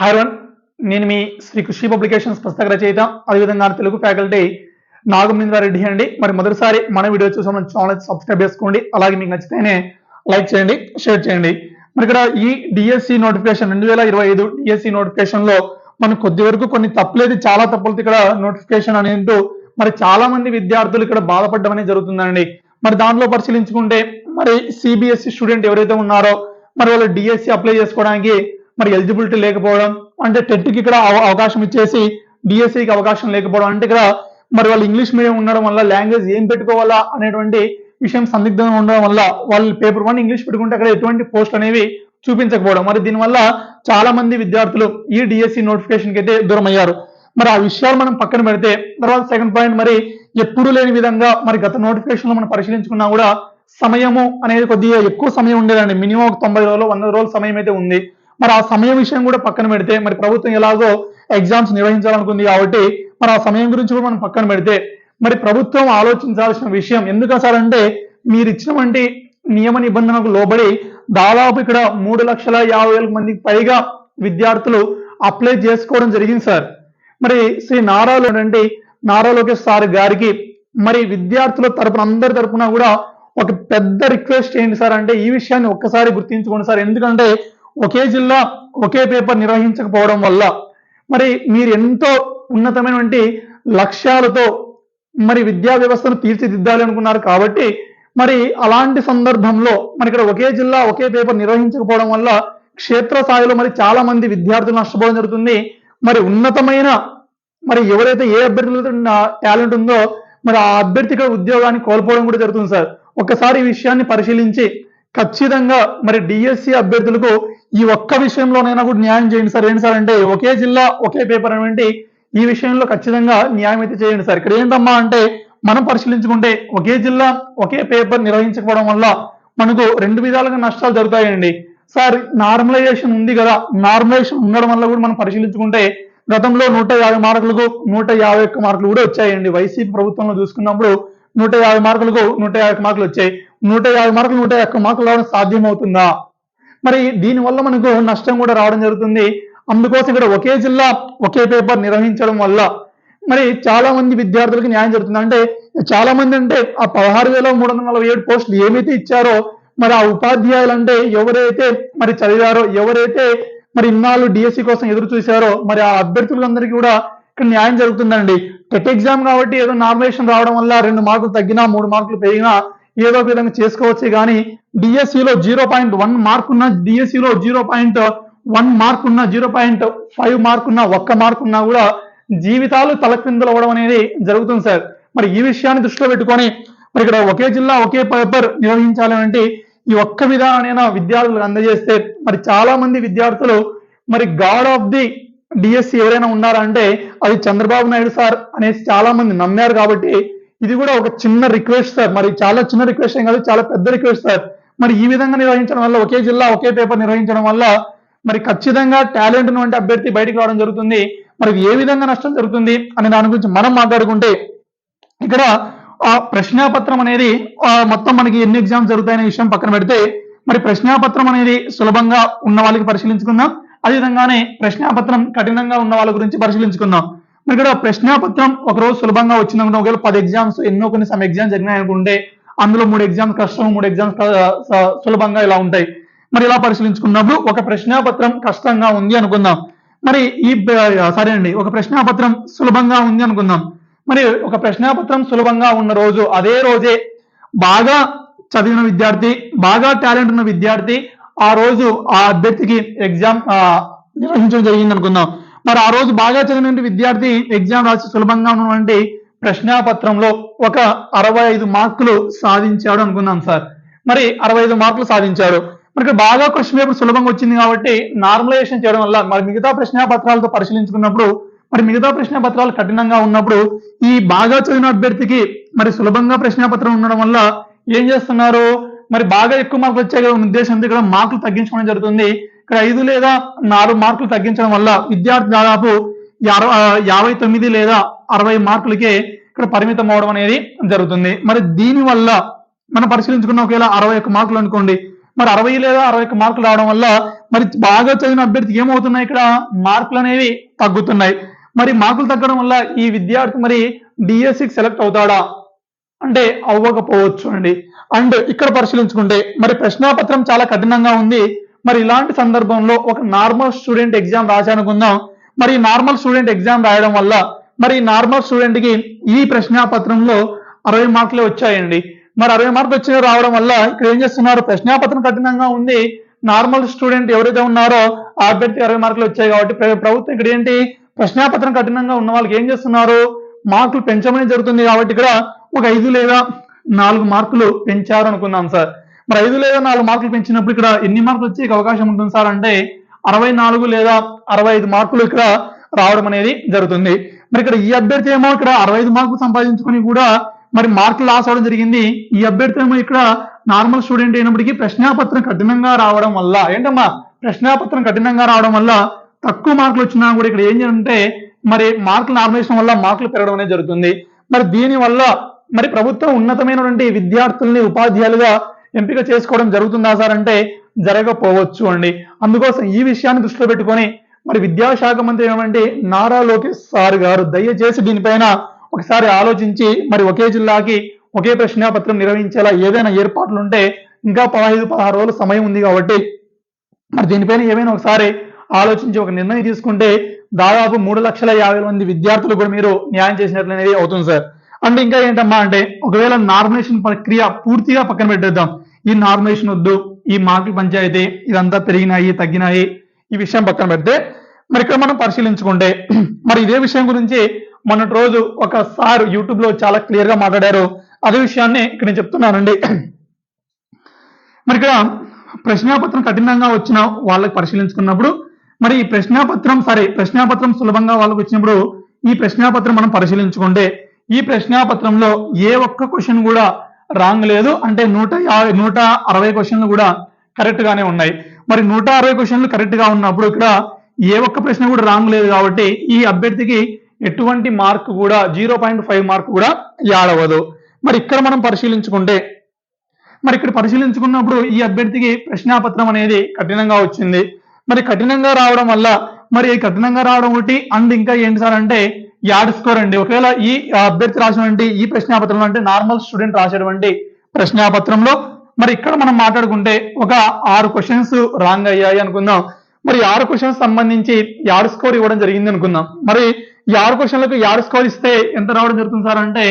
హైరన్ నేను మీ శ్రీ కృషి పబ్లికేషన్స్ పుస్తక రచయిత అదేవిధంగా తెలుగు ఫ్యాకల్టీ నాగమేంద్రారెడ్డి అండి. మరి మొదటిసారి మన వీడియో చూసాం ఛానల్ సబ్స్క్రైబ్ చేసుకోండి. అలాగే మీకు నచ్చితేనే లైక్ చేయండి షేర్ చేయండి. మరి ఇక్కడ ఈ డిఎస్సి నోటిఫికేషన్ రెండు వేల ఇరవై ఐదు డిఎస్సి నోటిఫికేషన్లో మనం కొద్ది వరకు కొన్ని తప్పులేదు చాలా తప్పులతో ఇక్కడ నోటిఫికేషన్ అనేది మరి చాలా మంది విద్యార్థులు ఇక్కడ బాధపడడం అనేది జరుగుతుందండి. మరి దాంట్లో పరిశీలించుకుంటే మరి సిబిఎస్ఈ స్టూడెంట్ ఎవరైతే ఉన్నారో మరి వాళ్ళు డిఎస్సి అప్లై చేసుకోవడానికి మరి ఎలిజిబిలిటీ లేకపోవడం అంటే టెట్కి ఇక్కడ అవ- అవకాశం ఇచ్చేసి డిఎస్సికి అవకాశం లేకపోవడం అంటే ఇక్కడ మరి వాళ్ళు ఇంగ్లీష్ మీడియం ఉండడం వల్ల లాంగ్వేజ్ ఏం పెట్టుకోవాలా అనేటువంటి విషయం సందిగ్ధంగా ఉండడం వల్ల వాళ్ళు పేపర్ వన్ ఇంగ్లీష్ పెట్టుకుంటే అక్కడ ఎటువంటి పోస్ట్ అనేవి చూపించకపోవడం. మరి దీనివల్ల చాలా మంది విద్యార్థులు ఈ డిఎస్సి నోటిఫికేషన్కి అయితే దూరం అయ్యారు మరి ఆ విషయాలు మనం పక్కన పెడితే తర్వాత సెకండ్ పాయింట్ మరి ఎప్పుడు లేని విధంగా మరి గత నోటిఫికేషన్లో మనం పరిశీలించుకున్నా కూడా సమయము అనేది కొద్దిగా ఎక్కువ సమయం ఉండేదండి. మినిమం ఒక తొంభై రోజులు వంద రోజుల సమయం అయితే ఉంది. మరి ఆ సమయం విషయం కూడా పక్కన పెడితే మరి ప్రభుత్వం ఎలాగో ఎగ్జామ్స్ నిర్వహించాలనుకుంది కాబట్టి మరి ఆ సమయం గురించి కూడా మనం పక్కన పెడితే మరి ప్రభుత్వం ఆలోచించాల్సిన విషయం ఎందుకు సార్ అంటే మీరు ఇచ్చినటువంటి నియమ నిబంధనకు లోబడి దాదాపు ఇక్కడ మూడు లక్షల యాభై వేల మందికి పైగా విద్యార్థులు అప్లై చేసుకోవడం జరిగింది సార్. మరి శ్రీ నారాలో అంటే నారా లోకేష్ సార్ గారికి మరి విద్యార్థుల తరపున అందరి తరపున కూడా ఒక పెద్ద రిక్వెస్ట్ ఏంటి సార్ అంటే ఈ విషయాన్ని ఒక్కసారి గుర్తించుకోండి సార్. ఎందుకంటే ఒకే జిల్లా ఒకే పేపర్ నిర్వహించకపోవడం వల్ల మరి మీరు ఎంతో ఉన్నతమైనటువంటి లక్ష్యాలతో మరి విద్యా వ్యవస్థను తీర్చిదిద్దాలి అనుకున్నారు కాబట్టి మరి అలాంటి సందర్భంలో మరి ఇక్కడ ఒకే జిల్లా ఒకే పేపర్ నిర్వహించకపోవడం వల్ల క్షేత్రస్థాయిలో మరి చాలా మంది విద్యార్థులు నష్టపోవడం జరుగుతుంది. మరి ఉన్నతమైన మరి ఎవరైతే ఏ అభ్యర్థులతో టాలెంట్ ఉందో మరి ఆ అభ్యర్థి ఇక్కడ ఉద్యోగాన్ని కోల్పోవడం కూడా జరుగుతుంది సార్. ఒకసారి ఈ విషయాన్ని పరిశీలించి ఖచ్చితంగా మరి డిఎస్సి అభ్యర్థులకు ఈ ఒక్క విషయంలోనైనా కూడా న్యాయం చేయండి సార్. ఏంటి సార్ అంటే ఒకే జిల్లా ఒకే పేపర్ అనేటువంటి ఈ విషయంలో ఖచ్చితంగా న్యాయం అయితే చేయండి సార్. ఇక్కడ ఏంటమ్మా అంటే మనం పరిశీలించుకుంటే ఒకే జిల్లా ఒకే పేపర్ నిర్వహించకపోవడం వల్ల మనకు రెండు విధాలుగా నష్టాలు జరుగుతాయండి. సార్ నార్మలైజేషన్ ఉంది కదా. నార్మలైజేషన్ ఉండడం వల్ల కూడా మనం పరిశీలించుకుంటే గతంలో నూట యాభై మార్కులకు నూట యాభై ఒక్క మార్కులు కూడా వచ్చాయండి. వైసీపీ ప్రభుత్వంలో చూసుకున్నప్పుడు నూట యాభై మార్కులకు నూట యాభై మార్కులు వచ్చాయి. నూట యాభై మార్కులు నూట ఒక్క మార్కులు రావడం సాధ్యమవుతుందా? మరి దీని వల్ల మనకు నష్టం కూడా రావడం జరుగుతుంది. అందుకోసం ఇక్కడ ఒకే జిల్లా ఒకే పేపర్ నిర్వహించడం వల్ల మరి చాలా మంది విద్యార్థులకు న్యాయం జరుగుతుంది. అంటే చాలా మంది అంటే ఆ పదహారు వేల మూడు వందల నలభై ఏడు పోస్టులు ఏమైతే ఇచ్చారో మరి ఆ ఉపాధ్యాయులు అంటే ఎవరైతే మరి చదివారో ఎవరైతే మరి ఇన్నాళ్ళు డిఎస్సి కోసం ఎదురు చూశారో మరి ఆ అభ్యర్థులందరికీ కూడా ఇక్కడ న్యాయం జరుగుతుందండి. టెట్ ఎగ్జామ్ కాబట్టి ఏదో నామినేషన్ రావడం వల్ల రెండు మార్కులు తగ్గినా మూడు మార్కులు పెరిగినా ఏదో ఒక విధంగా చేసుకోవచ్చు. కానీ డిఎస్సిలో జీరో పాయింట్ వన్ మార్క్ ఉన్న డిఎస్సిలో జీరో పాయింట్ వన్ మార్క్ ఉన్న జీరో పాయింట్ ఫైవ్ మార్క్ ఉన్న ఒక్క మార్క్ ఉన్నా కూడా జీవితాలు తలకిందులు అవ్వడం అనేది జరుగుతుంది సార్. మరి ఈ విషయాన్ని దృష్టిలో పెట్టుకొని మరి ఇక్కడ ఒకే జిల్లా ఒకే పేపర్ నిర్వహించాలి అంటే ఈ ఒక్క విధానైనా విద్యార్థులకు అందజేస్తే మరి చాలా మంది విద్యార్థులు మరి గాడ్ ఆఫ్ ది డిఎస్సి ఎవరైనా ఉన్నారంటే అది చంద్రబాబు నాయుడు సార్ అనేసి చాలా మంది నమ్మారు కాబట్టి ఇది కూడా ఒక చిన్న రిక్వెస్ట్ సార్ మరి చాలా చిన్న రిక్వెస్ట్ ఏం కాదు చాలా పెద్ద రిక్వెస్ట్ సార్ మరి ఈ విధంగా నిర్వహించడం వల్ల ఒకే జిల్లా ఒకే పేపర్ నిర్వహించడం వల్ల మరి ఖచ్చితంగా టాలెంట్ వంటి అభ్యర్థి బయటకు రావడం జరుగుతుంది. మరి ఏ విధంగా నష్టం జరుగుతుంది అనే దాని గురించి మనం మాట్లాడుకుంటే ఇక్కడ ఆ ప్రశ్నాపత్రం అనేది మొత్తం మనకి ఎన్ని ఎగ్జామ్స్ జరుగుతాయనే విషయం పక్కన పెడితే మరి ప్రశ్నాపత్రం అనేది సులభంగా ఉన్న వాళ్ళకి పరిశీలించుకుందాం. అదేవిధంగానే ప్రశ్నాపత్రం కఠినంగా ఉన్న వాళ్ళ గురించి పరిశీలించుకుందాం. ఇక్కడ ప్రశ్నాపత్రం ఒక రోజు సులభంగా వచ్చిందనుకుంటే. ఒకవేళ పది ఎగ్జామ్స్ ఎన్నో కొన్ని సమ్ ఎగ్జామ్స్ జరిగినాయనుకుంటే అందులో మూడు ఎగ్జామ్స్ కష్టం మూడు ఎగ్జామ్స్ సులభంగా ఇలా ఉంటాయి. మరి ఇలా పరిశీలించుకున్నప్పుడు ఒక ప్రశ్నాపత్రం కష్టంగా ఉంది అనుకుందాం. మరి ఈ సరే అండి. ఒక ప్రశ్నాపత్రం సులభంగా ఉంది అనుకుందాం. మరి ఒక ప్రశ్నాపత్రం సులభంగా ఉన్న రోజు అదే రోజే బాగా చదివిన విద్యార్థి బాగా టాలెంట్ ఉన్న విద్యార్థి ఆ రోజు ఆ అభ్యర్థికి ఎగ్జామ్ నిర్వహించడం జరిగింది అనుకుందాం మరి ఆ రోజు బాగా చదివిన విద్యార్థి ఎగ్జామ్ రాసి సులభంగా ఉన్నటువంటి ప్రశ్నాపత్రంలో ఒక అరవై ఐదు మార్కులు సాధించాడు అనుకుందాం సార్. మరి అరవై ఐదు మార్కులు సాధించాడు. మరి ఇక్కడ బాగా క్వశ్చన్ పేపర్ సులభంగా వచ్చింది కాబట్టి నార్మలైజేషన్ చేయడం వల్ల మరి మిగతా ప్రశ్నాపత్రాలతో పరిశీలించుకున్నప్పుడు మరి మిగతా ప్రశ్నాపత్రాలు కఠినంగా ఉన్నప్పుడు ఈ బాగా చదివిన అభ్యర్థికి మరి సులభంగా ప్రశ్నాపత్రం ఉండడం వల్ల ఏం చేస్తున్నారు? మరి బాగా ఎక్కువ మార్కులు వచ్చే ఉద్దేశంతో ఇక్కడ మార్కులు తగ్గించుకోవడం జరుగుతుంది. ఇక్కడ ఐదు లేదా నాలుగు మార్కులు తగ్గించడం వల్ల విద్యార్థి దాదాపు యాభై తొమ్మిది లేదా అరవై మార్కులకే ఇక్కడ పరిమితం అవడం అనేది జరుగుతుంది. మరి దీని వల్ల మనం పరిశీలించుకున్న ఒకవేళ అరవై ఒక్క మార్కులు అనుకోండి మరి అరవై లేదా అరవై ఒక్క మార్కులు రావడం వల్ల మరి బాగా చదివిన అభ్యర్థికి ఏమవుతున్నాయి ఇక్కడ? మార్కులు అనేవి తగ్గుతున్నాయి. మరి మార్కులు తగ్గడం వల్ల ఈ విద్యార్థి మరి డిఎస్సికి సెలెక్ట్ అవుతాడా? అంటే అవ్వకపోవచ్చు అండి. అండ్ ఇక్కడ పరిశీలించుకుంటే మరి ప్రశ్నాపత్రం చాలా కఠినంగా ఉంది. మరి ఇలాంటి సందర్భంలో ఒక నార్మల్ స్టూడెంట్ ఎగ్జామ్ రాశానుకుందాం. మరి నార్మల్ స్టూడెంట్ ఎగ్జామ్ రాయడం వల్ల మరి నార్మల్ స్టూడెంట్కి ఈ ప్రశ్నాపత్రంలో అరవై మార్కులే వచ్చాయండి. మరి అరవై మార్కులు వచ్చిన రావడం వల్ల ఇక్కడ ఏం చేస్తున్నారు? ప్రశ్నాపత్రం కఠినంగా ఉంది. నార్మల్ స్టూడెంట్ ఎవరైతే ఉన్నారో ఆ అభ్యర్థి అరవై మార్కులు వచ్చాయి కాబట్టి ప్రభుత్వం ఇక్కడ ఏంటి? ప్రశ్నాపత్రం కఠినంగా ఉన్న వాళ్ళకి ఏం చేస్తున్నారు? మార్కులు పెంచమని జరుగుతుంది కాబట్టి ఇక్కడ ఒక ఐదు లేదా నాలుగు మార్కులు పెంచారు అనుకుందాం సార్. మరి ఐదు లేదా నాలుగు మార్కులు పెంచినప్పుడు ఇక్కడ ఎన్ని మార్కులు వచ్చే అవకాశం ఉంటుంది సార్ అంటే అరవై నాలుగు లేదా అరవై ఐదు మార్కులు ఇక్కడ రావడం అనేది జరుగుతుంది. మరి ఇక్కడ ఈ అభ్యర్థి ఏమో ఇక్కడ అరవై ఐదు మార్కులు సంపాదించుకొని కూడా మరి మార్కులు లాస్ అవడం జరిగింది. ఈ అభ్యర్థి ఏమో ఇక్కడ నార్మల్ స్టూడెంట్ అయినప్పటికీ ప్రశ్నాపత్రం కఠినంగా రావడం వల్ల ఏంటమ్మా? ప్రశ్నాపత్రం కఠినంగా రావడం వల్ల తక్కువ మార్కులు వచ్చినా కూడా ఇక్కడ ఏం చేయాలంటే మరి మార్కులు నార్మేషన్ వల్ల మార్కులు పెరగడం అనేది జరుగుతుంది. మరి దీని వల్ల మరి ప్రభుత్వం ఉన్నతమైనటువంటి విద్యార్థుల్ని ఉపాధ్యాయులుగా ఎంపిక చేసుకోవడం జరుగుతుందా సార్ అంటే జరగకపోవచ్చు అండి. అందుకోసం ఈ విషయాన్ని దృష్టిలో పెట్టుకొని మరి విద్యాశాఖ మంత్రి ఏమంటే నారా లోకేష్ సార్ గారు దయచేసి దీనిపైన ఒకసారి ఆలోచించి మరి ఒకే జిల్లాకి ఒకే ప్రశ్నాపత్రం నిర్వహించేలా ఏదైనా ఏర్పాట్లు ఉంటే ఇంకా పదహైదు పదహారు రోజులు సమయం ఉంది కాబట్టి మరి దీనిపైన ఏమైనా ఒకసారి ఆలోచించి ఒక నిర్ణయం తీసుకుంటే దాదాపు మూడు లక్షల యాభై మంది విద్యార్థులు కూడా మీరు న్యాయం చేసినట్లు అనేది అవుతుంది సార్. అంటే ఇంకా ఏంటమ్మా అంటే ఒకవేళ నార్మలేషన్ ప్రక్రియ పూర్తిగా పక్కన పెట్టేద్దాం. ఈ నార్మలేషన్ వద్దు ఈ మార్కుల పంచాయతీ ఇదంతా పెరిగినాయి తగ్గినాయి ఈ విషయం పక్కన పెడితే మరి ఇక్కడ మనం పరిశీలించుకుంటే మరి ఇదే విషయం గురించి మొన్నటి రోజు ఒక సార్ యూట్యూబ్లో చాలా క్లియర్గా మాట్లాడారు. అదే విషయాన్ని ఇక్కడ నేను చెప్తున్నానండి. మరి ఇక్కడ ప్రశ్నాపత్రం కఠినంగా వచ్చిన వాళ్ళకి పరిశీలించుకున్నప్పుడు మరి ఈ ప్రశ్నాపత్రం సరే ప్రశ్నాపత్రం సులభంగా వాళ్ళకి వచ్చినప్పుడు ఈ ప్రశ్నాపత్రం మనం పరిశీలించుకుంటే ఈ ప్రశ్నాపత్రంలో ఏ ఒక్క క్వశ్చన్ కూడా రాంగ్ లేదు. అంటే నూట యాభై నూట అరవై క్వశ్చన్లు కూడా కరెక్ట్ గానే ఉన్నాయి. మరి నూట అరవై క్వశ్చన్లు కరెక్ట్గా ఉన్నప్పుడు ఇక్కడ ఏ ఒక్క ప్రశ్న కూడా రాంగ్ లేదు కాబట్టి ఈ అభ్యర్థికి ఎటువంటి మార్క్ కూడా జీరో పాయింట్ ఫైవ్ మార్క్ కూడా యాడ్ అవ్వదు మరి ఇక్కడ మనం పరిశీలించుకుంటే మరి ఇక్కడ పరిశీలించుకున్నప్పుడు ఈ అభ్యర్థికి ప్రశ్నాపత్రం అనేది కఠినంగా వచ్చింది. మరి కఠినంగా రావడం వల్ల మరి కఠినంగా రావడం ఒకటి అండ్ ఇంకా ఏంటి సార్ అంటే యాడ్ స్కోర్ అండి. ఒకవేళ ఈ అభ్యర్థి రాసినటువంటి ఈ ప్రశ్నాపత్రంలో అంటే నార్మల్ స్టూడెంట్ రాసేటువంటి ప్రశ్నాపత్రంలో మరి ఇక్కడ మనం మాట్లాడుకుంటే ఒక ఆరు క్వశ్చన్స్ రాంగ్ అయ్యాయి అనుకుందాం. మరి ఆరు క్వశ్చన్స్ సంబంధించి యాడ్ స్కోర్ ఇవ్వడం జరిగింది అనుకుందాం. మరి ఈ ఆరు క్వశ్చన్లకు యాడ్ స్కోర్ ఇస్తే ఎంత రావడం జరుగుతుంది సార్ అంటే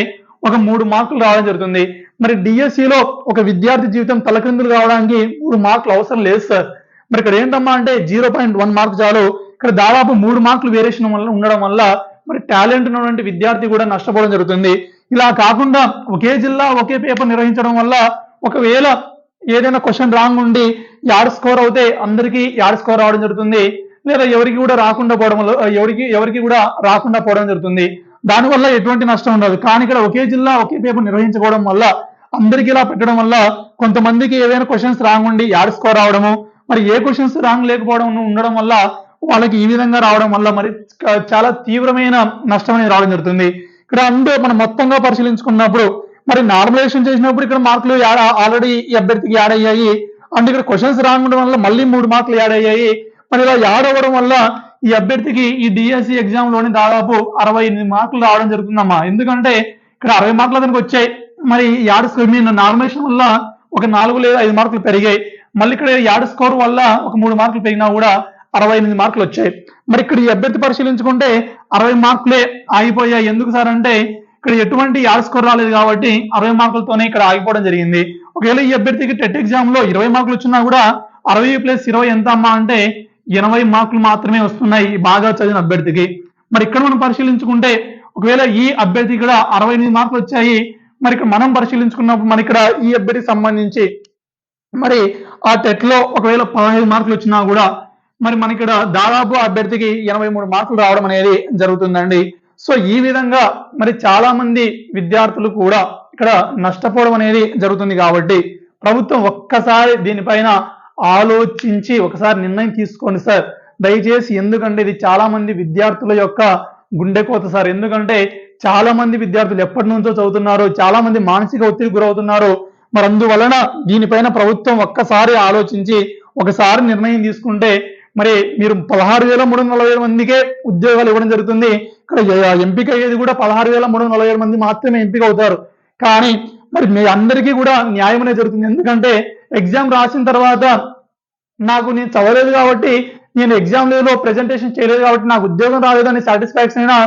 ఒక మూడు మార్కులు రావడం జరుగుతుంది. మరి డిఎస్సిలో ఒక విద్యార్థి జీవితం తలక్రిందులు కావడానికి మూడు మార్కులు అవసరం లేదు సార్. మరి ఇక్కడ ఏంటమ్మా అంటే జీరో పాయింట్ వన్ మార్క్ చాలు. ఇక్కడ దాదాపు మూడు మార్కులు వేరియేషన్ వల్ల ఉండడం వల్ల మరి టాలెంట్ ఉన్నటువంటి విద్యార్థి కూడా నష్టపోవడం జరుగుతుంది. ఇలా కాకుండా ఒకే జిల్లా ఒకే పేపర్ నిర్వహించడం వల్ల ఒకవేళ ఏదైనా క్వశ్చన్ రాంగ్ ఉండి యాడ్ స్కోర్ అవుతే అందరికీ యాడ్ స్కోర్ రావడం జరుగుతుంది. లేదా ఎవరికి కూడా రాకుండా పోవడం వల్ల ఎవరికి ఎవరికి కూడా రాకుండా పోవడం జరుగుతుంది. దానివల్ల ఎటువంటి నష్టం ఉండదు. కానీ ఇక్కడ ఒకే జిల్లా ఒకే పేపర్ నిర్వహించుకోవడం వల్ల అందరికీ ఇలా పెట్టడం వల్ల కొంతమందికి ఏదైనా క్వశ్చన్స్ రాంగ్ ఉండి యాడ్ స్కోర్ రావడము మరి ఏ క్వశ్చన్స్ రాంగ్ లేకపోవడం ఉండడం వల్ల వాళ్ళకి ఈ విధంగా రావడం వల్ల మరి చాలా తీవ్రమైన నష్టం అనేది రావడం జరుగుతుంది. ఇక్కడ అందరూ మనం మొత్తంగా పరిశీలించుకున్నప్పుడు మరి నార్మలైజేషన్ చేసినప్పుడు ఇక్కడ మార్కులు ఆల్రెడీ ఈ అభ్యర్థికి యాడ్ అయ్యాయి. అండ్ ఇక్కడ క్వశ్చన్స్ రావడం వల్ల మళ్ళీ మూడు మార్కులు యాడ్ అయ్యాయి. మరి ఇలా యాడ్ అవ్వడం వల్ల ఈ అభ్యర్థికి ఈ డిఎస్సి ఎగ్జామ్లోని దాదాపు అరవై ఎనిమిది మార్కులు రావడం జరుగుతుందమ్మా. ఎందుకంటే ఇక్కడ అరవై మార్కులు అతనికి వచ్చాయి. మరి యాడ్ స్కోర్ నార్మలేషన్ వల్ల ఒక నాలుగు లేదా ఐదు మార్కులు పెరిగాయి. మళ్ళీ ఇక్కడ యాడ్ స్కోర్ వల్ల ఒక మూడు మార్కులు పెరిగినా కూడా అరవై ఎనిమిది మార్కులు వచ్చాయి. మరి ఇక్కడ ఈ అభ్యర్థి పరిశీలించుకుంటే అరవై మార్కులే ఆగిపోయాయి. ఎందుకు సార్ అంటే ఇక్కడ ఎటువంటి యాడ్ స్కోర్ రాలేదు కాబట్టి అరవై మార్కులతోనే ఇక్కడ ఆగిపోవడం జరిగింది. ఒకవేళ ఈ అభ్యర్థికి టెట్ ఎగ్జామ్లో ఇరవై మార్కులు వచ్చినా కూడా అరవై ప్లస్ ఇరవై ఎంత అమ్మా అంటే ఎనభై మార్కులు మాత్రమే వస్తున్నాయి బాగా చదివిన అభ్యర్థికి. మరి ఇక్కడ మనం పరిశీలించుకుంటే ఒకవేళ ఈ అభ్యర్థి కూడా అరవై ఎనిమిది మార్కులు వచ్చాయి. మరి ఇక్కడ మనం పరిశీలించుకున్నప్పుడు మన ఇక్కడ ఈ అభ్యర్థికి సంబంధించి మరి ఆ టెట్లో ఒకవేళ పదహైదు మార్కులు వచ్చినా కూడా మరి మనకిక్కడ ఇక్కడ దాదాపు అభ్యర్థికి ఎనభై మూడు మార్కులు రావడం అనేది జరుగుతుందండి. సో ఈ విధంగా మరి చాలా మంది విద్యార్థులు కూడా ఇక్కడ నష్టపోవడం అనేది జరుగుతుంది కాబట్టి ప్రభుత్వం ఒక్కసారి దీనిపైన ఆలోచించి ఒకసారి నిర్ణయం తీసుకోండి సార్. దయచేసి ఎందుకంటే ఇది చాలా మంది విద్యార్థుల యొక్క గుండెకోత సార్. ఎందుకంటే చాలా మంది విద్యార్థులు ఎప్పటి నుంచో చదువుతున్నారు చాలా మంది మానసిక ఒత్తిడి గురవుతున్నారు. మరి అందువలన దీనిపైన ప్రభుత్వం ఒక్కసారి ఆలోచించి ఒకసారి నిర్ణయం తీసుకుంటే మరి మీరు పదహారు వేల మూడు వందల నలభై మందికే ఉద్యోగాలు ఇవ్వడం జరుగుతుంది. ఇక్కడ ఎంపిక అయ్యేది కూడా పదహారు వేల మూడు వందల నలభై ఏడు మంది మాత్రమే ఎంపిక అవుతారు. కానీ మరి మీ అందరికీ కూడా న్యాయం అనేది జరుగుతుంది. ఎందుకంటే ఎగ్జామ్ రాసిన తర్వాత నాకు నేను చదవలేదు కాబట్టి నేను ఎగ్జామ్ లేదో ప్రెజెంటేషన్ చేయలేదు కాబట్టి నాకు ఉద్యోగం రాలేదని సాటిస్ఫాక్షన్ అయినా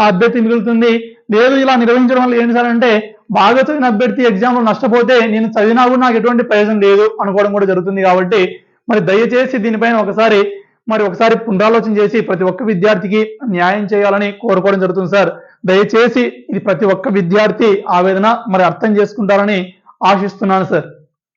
ఆ అభ్యర్థి మిగులుతుంది. లేదు ఇలా నిర్వహించడం వల్ల ఏంటి సార్ అంటే బాగా చదివిన అభ్యర్థి ఎగ్జామ్లో నష్టపోతే నేను చదివినా కూడా నాకు ఎటువంటి ప్రయోజనం లేదు అనుకోవడం కూడా జరుగుతుంది కాబట్టి మరి దయచేసి దీనిపైన ఒకసారి మరి ఒకసారి పునరాలోచన చేసి ప్రతి ఒక్క విద్యార్థికి న్యాయం చేయాలని కోరుకోవడం జరుగుతుంది సార్. దయచేసి ఇది ప్రతి ఒక్క విద్యార్థి ఆవేదన మరి అర్థం చేసుకుంటారని ఆశిస్తున్నాను సార్.